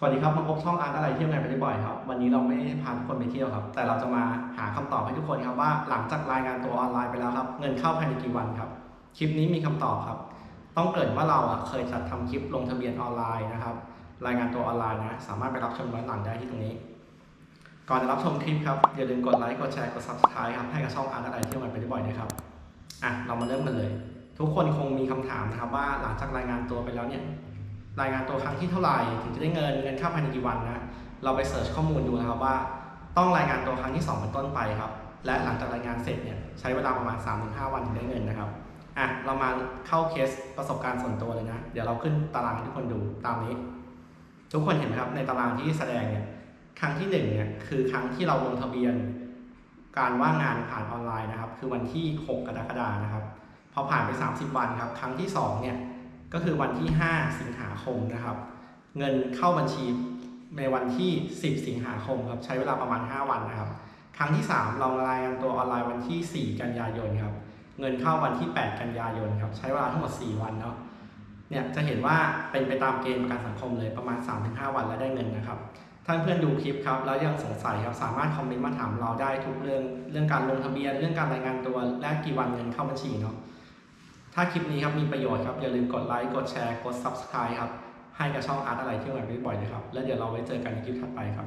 สวัสดีครับมาพบช่องอาร์ตอะไรเที่ยวไงไปได้บ่อยครับ วันนี้เราไม่ได้พาทุกคนไปเที่ยวครับ แต่เราจะมาหาคำตอบให้ทุกคนครับว่าหลังจากรายงานตัวออนไลน์ไปแล้วครับเงินเข้าภายในกี่วันครับ คลิปนี้มีคำตอบครับ ต้องเกิดว่าเราอะเคยจัดทำคลิปลงทะเบียนออนไลน์นะครับ รายงานตัวออนไลน์นะ สามารถไปรับชมย้อนหลังได้ที่ตรงนี้ ก่อนจะรับชมคลิปครับอย่าลืมกดไลค์กดแชร์กด subscribe ครับให้กับช่องอาร์ตอะไรเที่ยวไงไปได้บ่อยนะครับอะเรามาเริ่มกันเลย ทุกคนคงมีคำถามนะครับว่าหลังจากรายงานตัวไปแล้วเนี่ย รายงานตัวครั้งที่เท่าไหร่ถึงจะได้เงินเงินเข้าภายในกี่วันนะเราไปเสิร์ชข้อมูลดูนะครับว่าต้องรายงานตัวครั้งที่2เป็นต้นไปครับ และหลังจากรายงานเสร็จเนี่ยใช้เวลาประมาณ 3-5 วันถึงได้เงินนะครับอะเรามาเข้าเคสประสบการณ์ส่วนตัวเลยนะ เดี๋ยวเราขึ้นตารางให้ทุกคนดูตามนี้ ทุกคนเห็นไหมครับในตารางที่แสดงเนี่ยครั้งที่หนึ่งเนี่ยคือครั้งที่เราลงทะเบียน การว่างงานผ่านออนไลน์นะครับ คือวันที่ 6 กรกฎานะครับพอผ่านไป 30 วันครับ ครั้งที่สองเนี่ย ก็คือวันที่ 5 สิงหาคมนะครับ เงินเข้าบัญชีในวันที่ 10 สิงหาคมครับ ใช้เวลาประมาณ 5 วันนะครับ ครั้งที่ 3 เรารายงานตัวออนไลน์วันที่ 4 กันยายนครับ เงินเข้าวันที่ 8 กันยายนครับ ใช้เวลาทั้งหมด 4 วันเนาะ เนี่ยจะเห็นว่าเป็นไปตามเกณฑ์ประกันสังคมเลยประมาณ 3-5 วันแล้วได้เงินนะครับท่านเพื่อนดูคลิปครับแล้วยังสงสัยครับสามารถคอมเมนต์มาถามเราได้ทุกเรื่องเรื่องการลงทะเบียน เรื่องการรายงานตัวและกี่วันเงินเข้าบัญชีเนาะ ถ้าคลิปนี้ครับมีประโยชน์ครับ อย่าลืมกดไลค์กดแชร์กด Subscribe ครับ ให้กับช่องอาร์ตอะไรเที่ยวแบบบ่อยๆเลยครับ แล้วเดี๋ยวเราไว้เจอกันในคลิปถัดไปครับ